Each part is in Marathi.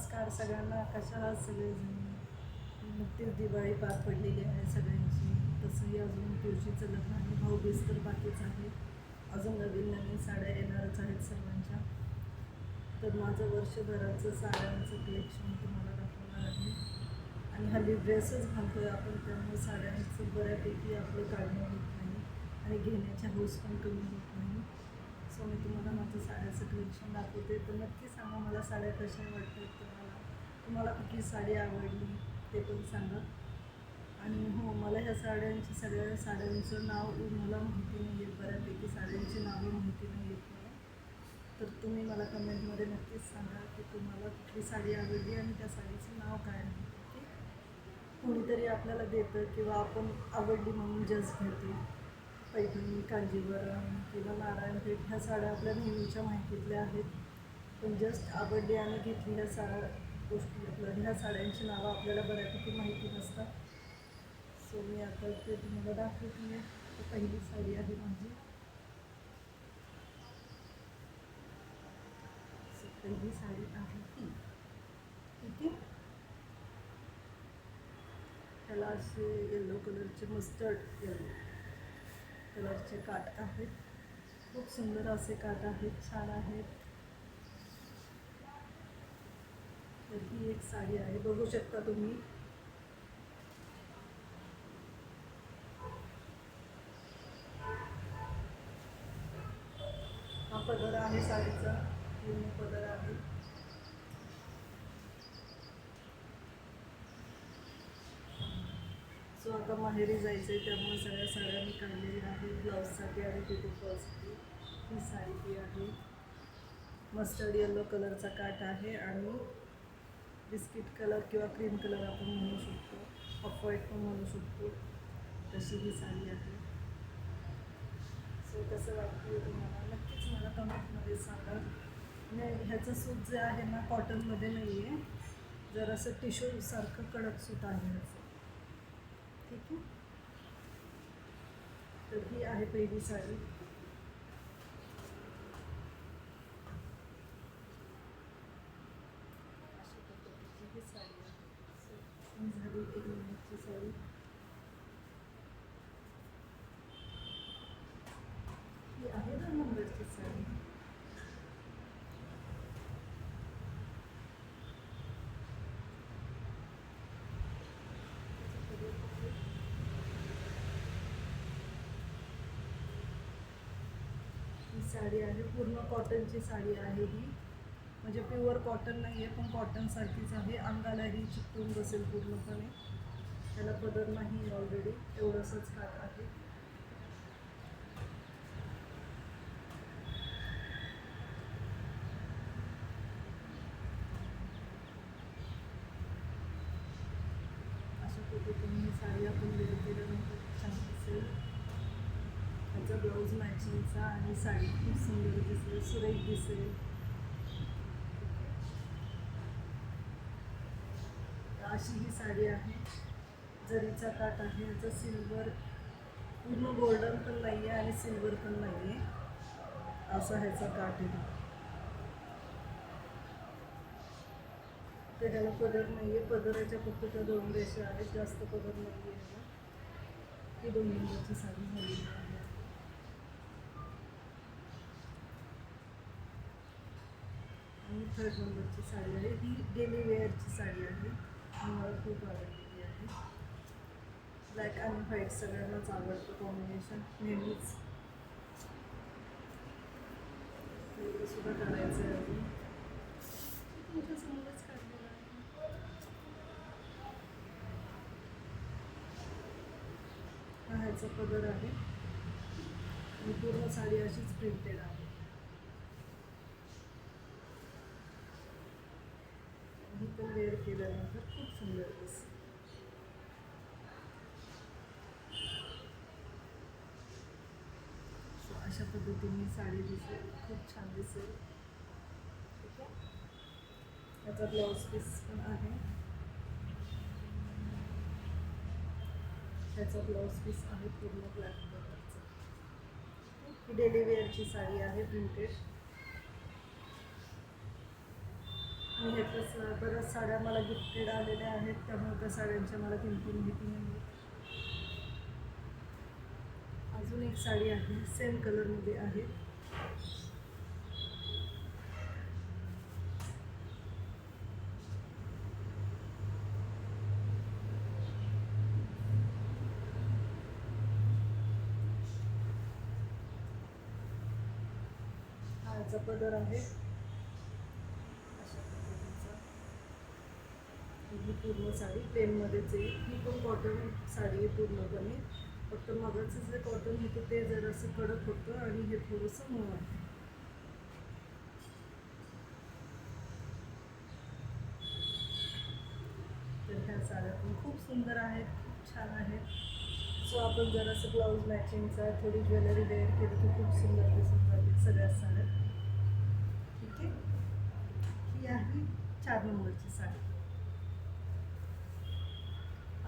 नमस्कार सगळ्यांना. कशा आहात सगळेजण? नुकतीच दिवाळी पार पडलेली आहे सगळ्यांची. तसंही अजून तुळशीचं लग्न आणि भाऊबीज तर बाकीच आहे. अजून नवीन नवीन साड्या येणारच आहेत सर्वांच्या. तर माझं वर्षभराचं साड्यांचं कलेक्शन तुम्हाला दाखवणार आहे. आणि हल्ली ड्रेसच घालतोय आपण त्यामुळे साड्यांचं बऱ्यापैकी आपलं काढणं होत नाही. आणि घेण्याच्या हौस पण कमी होत नाही. सो मी तुम्हाला माझं साड्याचं कलेक्शन दाखवते. तर नक्की सांगा मला साड्या कशा वाटतात तुम्हाला. तुम्हाला कुठली साडी आवडली ते पण सांगा. आणि हो मला ह्या साड्यांची सगळ्या साड्यांचं नाव मला माहिती नाही आहे बऱ्यापैकी साड्यांची नावं माहिती नाही आहेत मला तर तुम्ही मला कमेंटमध्ये नक्कीच सांगा की तुम्हाला कुठली साडी आवडली आणि त्या साडीचं नाव काय आहे. ओके? कोणीतरी आपल्याला देतं किंवा आपण आवडली म्हणून जज घेतो पैठणी कांजीवरम किंवा नारायणपेठ ह्या साड्या आपल्या नेहमीच्या माहितीतल्या आहेत. पण जस्ट आवडली आणि घेतली ह्या साड्या गोष्टी आपल्या ह्या साड्यांची नावं आपल्याला बऱ्यापैकी माहिती नसतात. सो मी आता ते तुम्हाला दाखवते. पहिली साडी आहे माझी. पहिली साडी आहे ती. ठीक आहे त्याला असे येलो कलरचे मस्टर्ड येलो कलरचे काट आहेत. खूप सुंदर असे काट आहेत. छान आहेत. तर ही एक साडी आहे. बघू शकता तुम्ही हा पदर आहे साडीचा पूर्ण पदर आहे सो आता माहेरी जायचं आहे त्यामुळे सगळ्या साड्या मी काढलेल्या आहेत ब्लाऊजसाठी आणि पिकोफॉलसाठी ही साडी ती आहे. मस्टर्ड येलो कलरचा काट आहे आणि बिस्किट कलर किंवा क्रीम कलर आपण म्हणू शकतो. ऑफ व्हाईट पण म्हणू शकतो. तशी ही साडी आहे. सो कसं वाटते तुम्हाला? नक्कीच मला कमेंटमध्ये सांगा. नाही ह्याचं सूत जे आहे ना कॉटनमध्ये नाही आहे जरासं टिश्यूसारखं कडक सूत आहे ह्याचं. ठीक आहे. तर ही आहे पहिली साडी अशा पद्धतीची ही साडी आहे So, ही झाली एक नंबरची साडी ही आहे दोन नंबरची साडी ही साडी आहे पूर्ण कॉटनची साडी आहे ही. म्हणजे प्युअर कॉटन नाही आहे पण कॉटनसारखीच आहे. अंगालाही चिकटून बसेल पूर्णपणे. त्याला बदल नाही ऑलरेडी एवढंसंच काट आहे. अशा पद्धतीने ही साडी आपण वेळ केल्यानंतर छान दिसेल. त्याचा ब्लाऊज मॅचिंगचा आणि साडी खूप सुंदर दिसेल सुरेख दिसेल. अशी ही साडी आहे. जरीचा काट आहे याचा सिल्वर पूर्ण गोल्डन पण नाही आहे आणि सिल्वर पण नाही आहे असा ह्याचा काट आहे. तर ह्याला पदर नाही आहे पदराच्या फक्त त्या दोन रेषा आहेत. जास्त पदर नाही आहे ह्याला ही दोन नंबरची साडी झालेली आहे आणि थर्ड नंबरची साडी आहे. ही डेली वेअरची साडी आहे. मला खूप आवडलेली आहे. ब्लॅक आणि व्हाईट सगळ्यांनाच आवडतं कॉम्बिनेशन नेहमीच. सुद्धा करायचं आहे अजून तुमच्यासमोरच काढलेलं आहे. हा ह्याचा पदर आहे. पूर्ण साडी अशीच प्रिंटेड आहे. ही वेअर केल्यानंतर खूप सुंदर दिसते अशा पद्धतीने साडी दिसेल खूप छान दिसेल ठीक आहे त्याचा ब्लाऊज पीस पण आहे त्याचा ब्लाऊज पीस आहे पूर्ण ब्लॅक कलरचा ही डेली वेअरची साडी आहे प्रिंटेड मी हे बऱ्याच साड्या मला गिफ्टेड आलेल्या आहेत त्यामुळे त्या साड्यांच्या मला किमती माहिती नाही अजून एक साडी आहे सेम कलरमध्ये आहे. पदर आहे अशा पद्धतीचा ही पूर्ण साडी प्लेनमध्येच येईल ही पण कॉटन साडी आहे पूर्णपणे. फक्त मगाचं जे कॉटन होतं ते जरासं कडक होतं आणि हे थोडंसं मऊ आहे. तर ह्या साड्या पण खूप सुंदर आहेत खूप छान आहेत. सो आपण जरासं ब्लाऊज मॅचिंगचा थोडी ज्वेलरी वेअर केली तर खूप सुंदर दिसून जाते सगळ्या साड्या. ठीक आहे? ही आहे चार नंबरची साडी.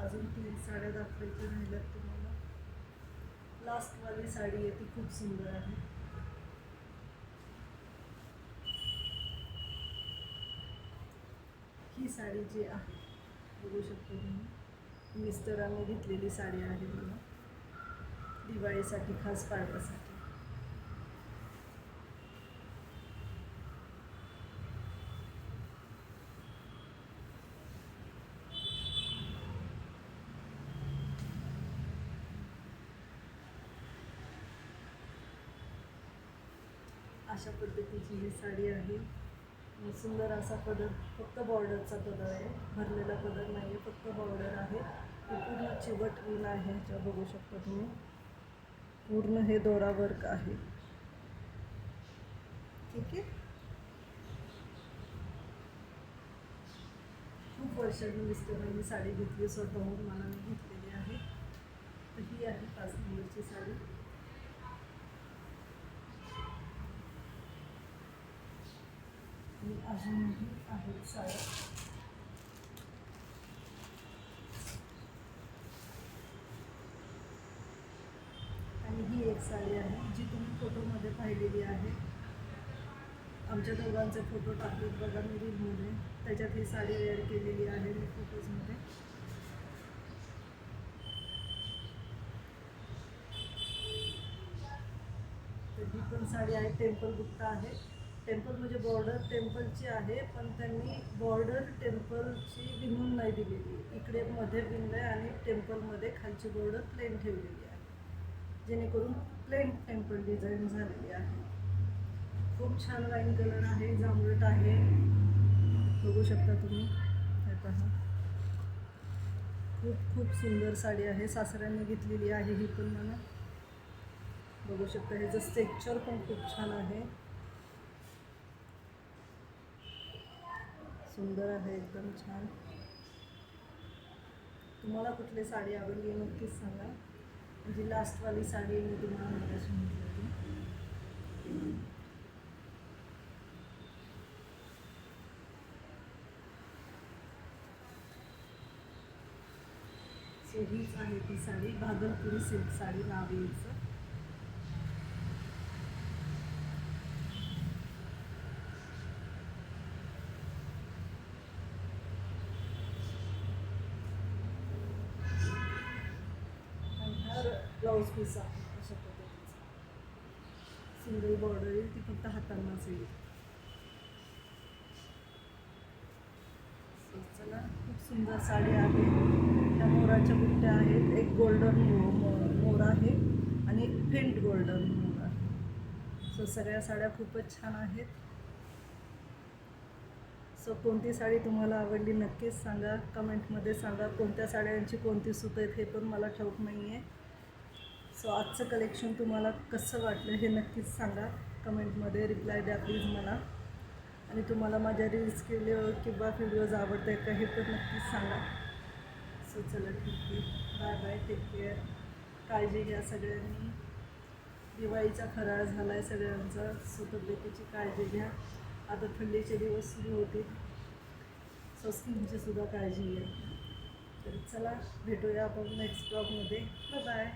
अजून तीन साड्या दाखवायच्या राहिल्यात तुम्हाला. लास्टवाली साडी आहे ती खूप सुंदर आहे. ही साडी जी आहे बघू शकतो तुम्ही. मिस्टरांनी घेतलेली साडी आहे मला दिवाळीसाठी खास पाडव्यासाठी अशा पद्धतीची ही साडी आहे. सुंदर असा पदर फक्त बॉर्डरचा पदर आहे. भरलेला पदर नाही आहे फक्त बॉर्डर आहे. पूर्ण चिवट ऊन आहे ह्याच्या बघू शकता तुम्ही. पूर्ण हे दोरा वर्क आहे. ठीक आहे? खूप वर्षांनी मिस्टरांनी साडी घेतली स्वतःहून. मला मी घेतलेली आहे तर ही आहे पाच नंबरची साडी आणि अजूनही आहेत साड्या आणि ही एक साडी आहे जी तुम्ही फोटोमध्ये पाहिलेली आहे. आमच्या दोघांचे फोटो टाकलेत बघा मी रीलमध्ये. त्याच्यात ही साडी वेअर केलेली आहे मी फोटोजमध्ये तर ही पण साडी आहे टेम्पल गुप्ता आहे. टेम्पल म्हणजे बॉर्डर टेम्पलची आहे पण त्यांनी बॉर्डर टेम्पलची विणून नाही दिलेली. इकडे मध्ये विणलं आहे आणि टेम्पलमध्ये खालची बॉर्डर प्लेन ठेवलेली आहे. जेणेकरून प्लेन टेम्पल डिझाईन झालेली आहे. खूप छान लाईन कलर आहे जांभळट आहे. बघू शकता तुम्ही. हे पहा. खूप खूप सुंदर साडी आहे. सासऱ्यांनी घेतलेली आहे ही पण मला. बघू शकता ह्याचं स्ट्रेक्चर पण खूप छान आहे. सुंदर आहे एकदम छान. तुम्हाला कुठली साडी आवडली नक्कीच सांगा. म्हणजे लास्टवाली साडी मी तुम्हाला मगाशी म्हटली होती. सो हीच आहे ती साडी भागलपुरी सिल्क साडी नाव आहे हिचं आणि हा ब्लाऊज पीस आहे अशा पद्धतीचा. सिंगल बॉर्डर येईल ती फक्त हातांनाच येईल चला खूप सुंदर साडी आहे. त्या मोराच्या बुट्ट्या आहेत. एक गोल्डन मोर आहे आणि फेंट गोल्डन मोर आहे. सो सगळ्या साड्या खूपच छान आहेत. सो कोणती साडी तुम्हाला आवडली नक्कीच सांगा. कमेंटमध्ये सांगा कोणत्या साड्यांची कोणती सूत आहेत हे पण मला ठाऊक नाही आहे सो आजचं कलेक्शन तुम्हाला कसं वाटलं हे नक्कीच सांगा. कमेंटमध्ये रिप्लाय द्या प्लीज मला. आणि तुम्हाला माझ्या रील्स केले किंवा व्हिडिओज आवडत आहेत का हे तर नक्कीच सांगा. सो चला ठीक आहे. बाय बाय टेक केअर काळजी घ्या सगळ्यांनी. दिवाळीचा फराळ झाला आहे सगळ्यांचा. सो तब्येतीची काळजी घ्या. आता थंडीचे दिवस सुरू होतील. सो स्किनची सुद्धा काळजी घ्या. तर चला भेटूया आपण नेक्स्ट ब्लॉगमध्ये बाय